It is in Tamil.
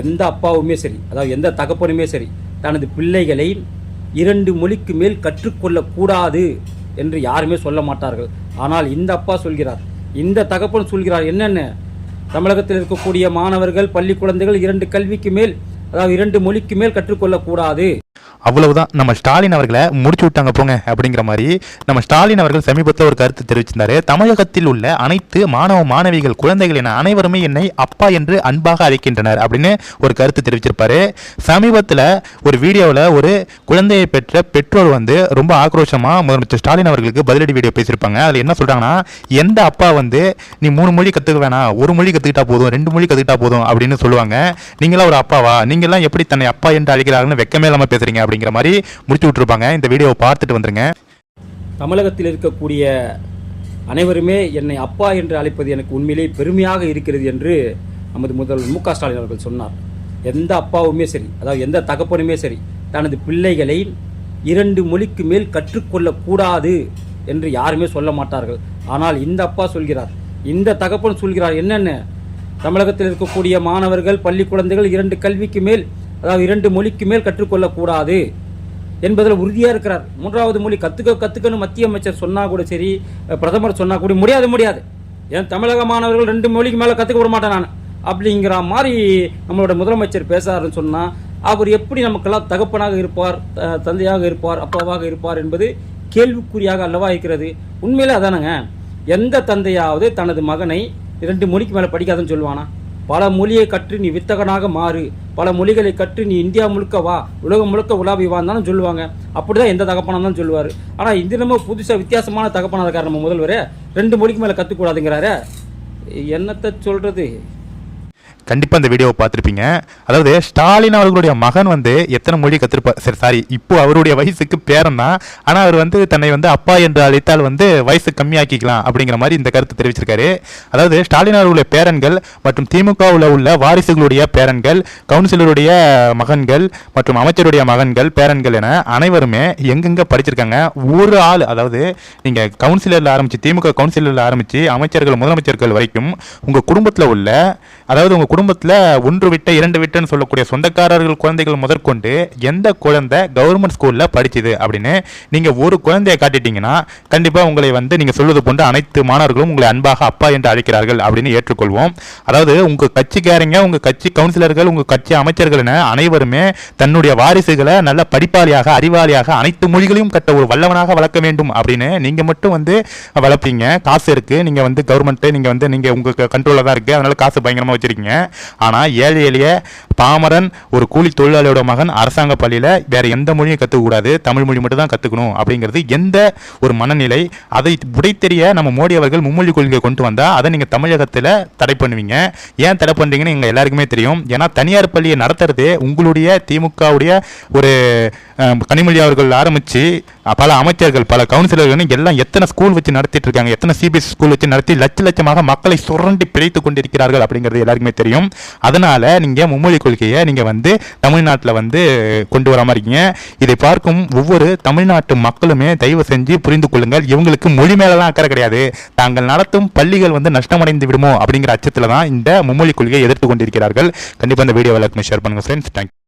எந்த அப்பாவுமே சரி அதாவது எந்த தகப்பனுமே சரி தனது பிள்ளைகளை இரண்டு மொழிக்கு மேல் கற்றுக்கொள்ளக்கூடாது என்று யாருமே சொல்ல மாட்டார்கள். ஆனால் இந்த அப்பா சொல்கிறார் இந்த தகப்பன் சொல்கிறார் என்னென்ன? தமிழகத்தில் இருக்கக்கூடிய மாணவர்கள் பள்ளி குழந்தைகள் இரண்டு கல்விக்கு மேல் அதாவது இரண்டு மொழிக்கு மேல் கற்றுக்கொள்ளக்கூடாது. அவ்வளவுதான். நம்ம ஸ்டாலின் அவர்களை முடிச்சு விட்டாங்க போங்க அப்படிங்கிற மாதிரி நம்ம ஸ்டாலின் அவர்கள் சமீபத்தில் ஒரு கருத்து தெரிவிச்சிருந்தாரு. தமிழகத்தில் உள்ள அனைத்து மாணவ மாணவிகள் குழந்தைகள் என அனைவருமே என்னை அப்பா என்று அன்பாக அழைக்கின்றனர் அப்படின்னு ஒரு கருத்து தெரிவிச்சிருப்பாரு. சமீபத்தில் ஒரு வீடியோவில் ஒரு குழந்தையை பெற்ற பெற்றோர் வந்து ரொம்ப ஆக்ரோஷமாக முதலமைச்சர் ஸ்டாலின் அவர்களுக்கு பதிலடி வீடியோ பேசியிருப்பாங்க. அதில் என்ன சொல்கிறாங்கன்னா எந்த அப்பா வந்து நீ மூணு மொழி கற்றுக்க வேணாம் ஒரு மொழி கற்றுக்கிட்டா போதும் ரெண்டு மொழி கற்றுக்கிட்டா போதும் அப்படின்னு சொல்லுவாங்க. நீங்களாம் ஒரு அப்பாவா? நீங்களாம் எப்படி தன்னை அப்பா என்று அழைக்கிறாங்கன்னு வெக்கமே இல்லாமல் அப்படின்னு அப்படிங்கிற மாதிரி முடித்து விட்டுருப்பாங்க. இந்த வீடியோவை பார்த்துட்டு வந்துருங்க. தமிழகத்தில் இருக்கக்கூடிய அனைவருமே என்னை அப்பா என்று அழைப்பது எனக்கு உண்மையிலேயே பெருமையாக இருக்கிறது என்று நமது முதல்வர் மு க ஸ்டாலின் அவர்கள் சொன்னார். எந்த அப்பாவுமே சரி அதாவது எந்த தகப்பனுமே சரி தனது பிள்ளைகளை இரண்டு மொழிக்கு மேல் கற்றுக்கொள்ளக்கூடாது என்று யாருமே சொல்ல மாட்டார்கள். ஆனால் இந்த அப்பா சொல்கிறார். இந்த தகப்பன் சொல்கிறார் என்னென்ன? தமிழகத்தில் இருக்கக்கூடிய மாணவர்கள் பள்ளி குழந்தைகள் இரண்டு கல்விக்கு மேல் அதாவது இரண்டு மொழிக்கு மேல் கற்றுக்கொள்ளக்கூடாது என்பதில் உறுதியாக இருக்கிறார். மூன்றாவது மொழி கற்றுக்க கற்றுக்கன்னு மத்திய அமைச்சர் சொன்னால் கூட சரி பிரதமர் சொன்னால் கூட முடியாது முடியாது. ஏன் தமிழக மாணவர்கள் ரெண்டு மொழிக்கு மேலே கற்றுக்க விட மாட்டேன் நான். அப்படிங்கிற மாதிரி நம்மளோட முதலமைச்சர் பேசுறாருன்னு சொன்னால் அவர் எப்படி நமக்கெல்லாம் தகப்பனாக இருப்பார் தந்தையாக இருப்பார் அப்பாவாக இருப்பார் என்பது கேள்விக்குறியாக அல்லவா இருக்கிறது? உண்மையிலே அதானங்க. எந்த தந்தையாவது தனது மகனை ரெண்டு மொழிக்கு மேலே படிக்காதுன்னு சொல்லுவானா? பல மொழியை கற்று நீ வித்தகனாக மாறு. பல மொழிகளை கற்று நீ இந்தியா முழுக்க வா. உலகம் முழுக்க உலாவி வான்னு சொல்லுவாங்க. அப்படி தான் எந்த தகப்பனாக தான் சொல்லுவார். ஆனால் இந்த நம்ம புதுசாக வித்தியாசமான தகப்பனாக இருக்கார் நம்ம முதல்வரே. ரெண்டு மொழிக்கு மேலே கற்றுக்கூடாதுங்கிறாரு என்னத்தை சொல்கிறது கண்டிப்பாக இந்த வீடியோவை பார்த்துருப்பீங்க. அதாவது ஸ்டாலின் அவர்களுடைய மகன் வந்து எத்தனை மொழி கற்றுருப்பார் சரி சாரி இப்போ அவருடைய வயசுக்கு பேரன் தான். ஆனால் அவர் வந்து தன்னை வந்து அப்பா என்று அழைத்தால் வந்து வயசு கம்மியாக்கிக்கலாம் அப்படிங்கிற மாதிரி இந்த கருத்து தெரிவிச்சிருக்காரு. அதாவது ஸ்டாலின் அவர்களுடைய பேரன்கள் மற்றும் திமுகவில் உள்ள வாரிசுகளுடைய பேரன்கள் கவுன்சிலருடைய மகன்கள் மற்றும் அமைச்சருடைய மகன்கள் பேரன்கள் என அனைவருமே எங்கெங்க படிச்சிருக்காங்க ஒரு ஆள் அதாவது நீங்கள் கவுன்சிலரில் ஆரம்பித்து திமுக கவுன்சிலரில் ஆரம்பித்து அமைச்சர்கள் முதலமைச்சர்கள் வரைக்கும் உங்கள் குடும்பத்தில் உள்ள அதாவது உங்கள் குடும்பத்தில் ஒன்று விட்ட இரண்டு விட்டுன்னு சொல்லக்கூடிய சொந்தக்காரர்கள் குழந்தைகள் முதற்கொண்டு எந்த குழந்தை கவர்மெண்ட் ஸ்கூலில் படிச்சுது அப்படின்னு நீங்கள் ஒரு குழந்தையை காட்டிட்டீங்கன்னா கண்டிப்பாக உங்களை வந்து நீங்கள் சொல்வது போன்ற அனைத்து மாணவர்களும் உங்களை அன்பாக அப்பா என்று அழைக்கிறார்கள் அப்படின்னு ஏற்றுக்கொள்வோம். அதாவது உங்கள் கட்சிக்காரங்க உங்கள் கட்சி கவுன்சிலர்கள் உங்கள் கட்சி அமைச்சர்கள் என அனைவருமே தன்னுடைய வாரிசுகளை நல்ல படிப்பாளியாக அறிவாளியாக அனைத்து மொழிகளையும் கட்ட ஒரு வல்லவனாக வளர்க்க வேண்டும் அப்படின்னு நீங்கள் மட்டும் வந்து வளர்ப்பீங்க. காசு இருக்குது நீங்கள் வந்து கவர்மெண்ட்டு நீங்கள் வந்து நீங்கள் உங்கள் கண்ட்ரோலில் தான் இருக்குது அதனால காசு பயங்கரமாக வச்சிருக்கீங்க. ஆனால் ஏழை எளிய பாமரன் ஒரு கூலி தொழிலாளியோட மகன் அரசாங்க பள்ளியில் வேறு எந்த மொழியும் கற்றுக்கூடாது தமிழ் மொழி மட்டும் தான் கற்றுக்கணும் அப்படிங்கிறது எந்த ஒரு மனநிலை. அதை உடைத்தெரிய நம்ம மோடி அவர்கள் மும்மொழி கொள்கையை கொண்டு வந்தால் அதை நீங்கள் தமிழகத்தில் தடை பண்ணுவீங்க. ஏன் தடை பண்ணுறீங்கன்னு எங்கள் எல்லாருக்குமே தெரியும். ஏன்னா தனியார் பள்ளியை நடத்துறது உங்களுடைய திமுகவுடைய ஒரு கனிமொழி அவர்கள் ஆரம்பித்து பல அமைச்சர்கள் பல கவுன்சிலர்கள் எல்லாம் எத்தனை ஸ்கூல் வச்சு நடத்திட்டு இருக்காங்க எத்தனை சிபிஎஸ்சி ஸ்கூல் வச்சு நடத்தி லட்ச லட்சமாக மக்களை சுரண்டி பிழைத்து கொண்டிருக்கிறார்கள் அப்படிங்கிறது எல்லாருக்குமே தெரியும். அதனால நீங்கள் மும்மொழி கொள்கையை நீங்க வந்து தமிழ்நாட்டில் வந்து கொண்டு வராம இருக்கீங்க. இதை பார்க்கும் ஒவ்வொரு தமிழ்நாட்டு மக்களுமே தயவு செஞ்சு புரிந்து கொள்ளுங்கள். இவங்களுக்கு மொழி மேலலாம் அக்கறை கிடையாது. தாங்கள் நடத்தும் பள்ளிகள் வந்து நஷ்டமடைந்து விடுமோ அப்படிங்கிற அச்சத்தில் தான் இந்த மும்மொழி கொள்கையை எதிர்த்து கொண்டிருக்கிறார்கள். கண்டிப்பாக இந்த வீடியோ எல்லாருக்குமே ஷேர் பண்ணுங்கள் ஃப்ரெண்ட்ஸ் தேங்க்யூ